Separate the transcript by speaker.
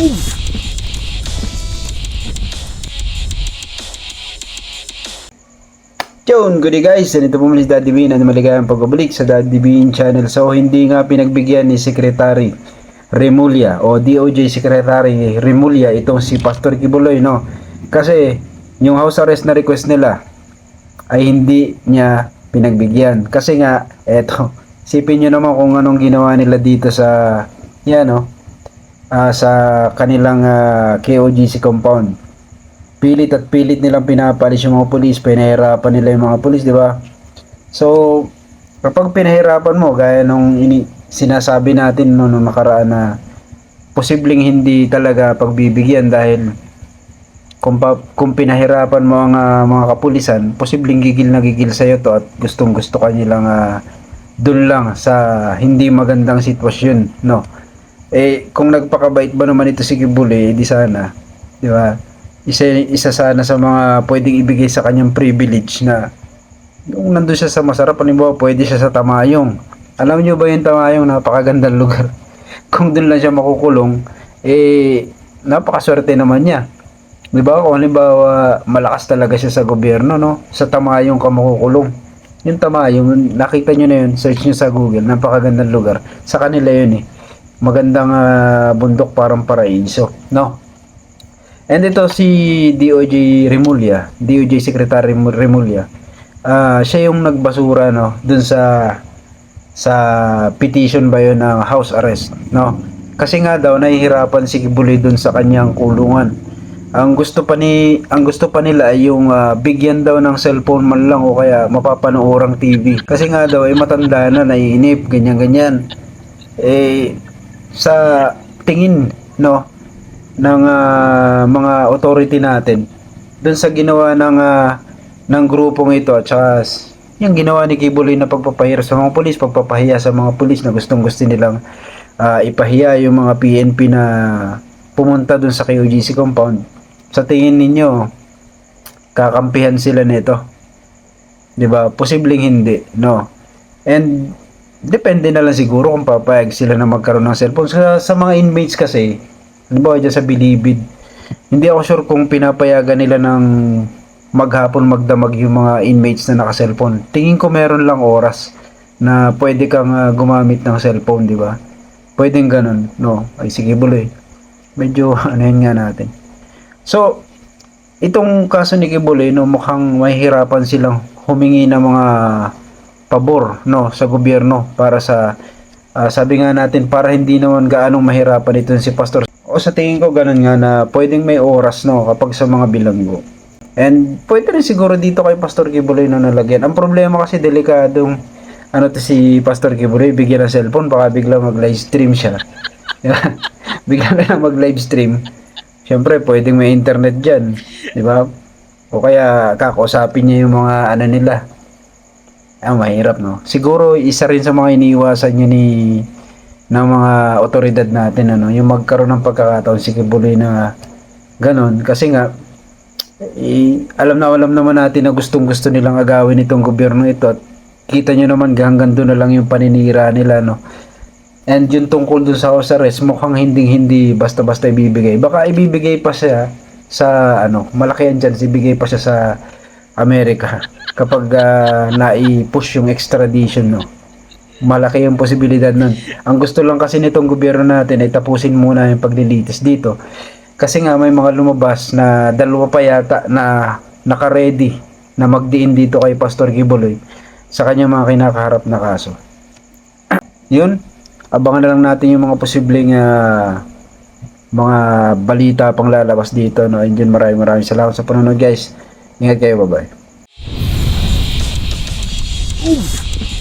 Speaker 1: Yun, good day guys. Ganito po muli si Daddy Bean at maligayang pagbabalik sa Daddy Bean channel. So, hindi nga pinagbigyan ni Secretary Remulla o DOJ Secretary Remulla itong si Pastor Kibuloy, no? Kasi, yung house arrest na request nila ay hindi niya pinagbigyan. Kasi nga, eto, sipin nyo naman kung anong ginawa nila dito sa, yan, no? Ah, sa kanilang ah, KOGC compound pilit at pilit nilang pinapalis yung mga pulis, pinahirapan nila yung mga pulis, di ba? So, kapag pinahirapan mo, gaya nung ini sinasabi natin no, nung nakaraan na posibleng hindi talaga pagbibigyan dahil kung, pa, kung pinahirapan mo ang ah, mga kapulisan, posibleng gigil na gigil sa'yo to at gustong gusto ka nilang uh, dun lang sa hindi magandang sitwasyon, no? Eh, kung nagpakabait ba naman ito si Kibuli, eh, di sana, di ba? isa isa sana sa mga pwedeng ibigay sa kanyang privilege na yung nandun siya sa masarap halimbawa pwede siya sa Tamayong. Alam niyo ba yung Tamayong? Napakagandang lugar. Kung doon lang siya makukulong eh napakaswerte naman niya. Di ba? Kung halimbawa malakas talaga siya sa gobyerno no? Sa Tamayong ka makukulong. Yung Tamayong nakita niyo na yun search niyo sa Google napakagandang lugar. Sa kanila yun eh magandang ah, bundok parang paraiso no And ito si DOJ Remulla, DOJ Secretary Rem- Remulla. Ah, siya yung nagbasura no dun sa sa petition ba yun ng house arrest, no? Kasi nga daw nahihirapan si Kibuloy dun sa kanyang kulungan. Ang gusto pa ni ang gusto pa nila ay yung ah, bigyan daw ng cellphone man lang o kaya mapapanoorang TV. Kasi nga daw ay matanda na, naiinip, ganyan ganyan. Eh sa tingin no ng ah, mga authority natin dun sa ginawa ng ah, ng grupong ito at saka yung ginawa ni Kibuloy na pagpapahira sa mga pulis, pagpapahiya sa mga pulis na gustong gusto nilang ah, ipahiya yung mga PNP na pumunta dun sa KOGC compound. Sa tingin ninyo, kakampihan sila nito. 'Di ba? Posibleng hindi, no. And depende na lang siguro kung papayag sila na magkaroon ng cellphone. Sa, sa mga inmates kasi, halimbawa dyan sa Bilibid, hindi ako sure kung pinapayagan nila ng maghapon magdamag yung mga inmates na naka-cellphone. Tingin ko meron lang oras na pwede kang ah, gumamit ng cellphone, di ba? Pwedeng ganun, no? Ay sige buloy. Medyo ano yun nga natin. So, itong kaso ni Kibuloy, no, mukhang mahihirapan silang humingi ng mga pabor, no, sa gobyerno para sa ah, sabi nga natin para hindi naman gaanong mahirapan ito si Pastor. O sa tingin ko ganun nga na pwedeng may oras no kapag sa mga bilanggo. And pwede rin siguro dito kay Pastor Kibuloy na nalagyan. Ang problema kasi delikadong ano to si Pastor Kibuloy bigyan ng cellphone baka bigla mag live stream siya. bigla na mag live stream. Siyempre pwedeng may internet diyan, di ba? O kaya kakausapin niya yung mga ano nila. Ah, mahirap no. Siguro isa rin sa mga iniiwasan niya ni ng mga otoridad natin ano, yung magkaroon ng pagkakataon si Kibuloy na ganun. Kasi nga eh, alam na alam naman natin na gustong gusto nilang agawin itong gobyerno ito at kita nyo naman hanggang doon na lang yung paninira nila no? And yung tungkol dun sa house arrest mukhang hindi hindi basta basta ibibigay. Baka ibibigay pa siya sa ano malaki yan dyan ibigay pa siya sa Amerika kapag ah, nai-push yung extradition no malaki yung posibilidad nun. Ang gusto lang kasi nitong gobyerno natin ay tapusin muna yung paglilitis dito. Kasi nga may mga lumabas na dalawa pa yata na naka-ready na magdiin dito kay Pastor Gibuloy sa kanyang mga kinakaharap na kaso. Yun, abangan na lang natin yung mga posibleng ah, mga balita pang lalabas dito. No? And yun, maraming maraming salamat sa panonood guys. Ingat kayo, bye-bye. Oof!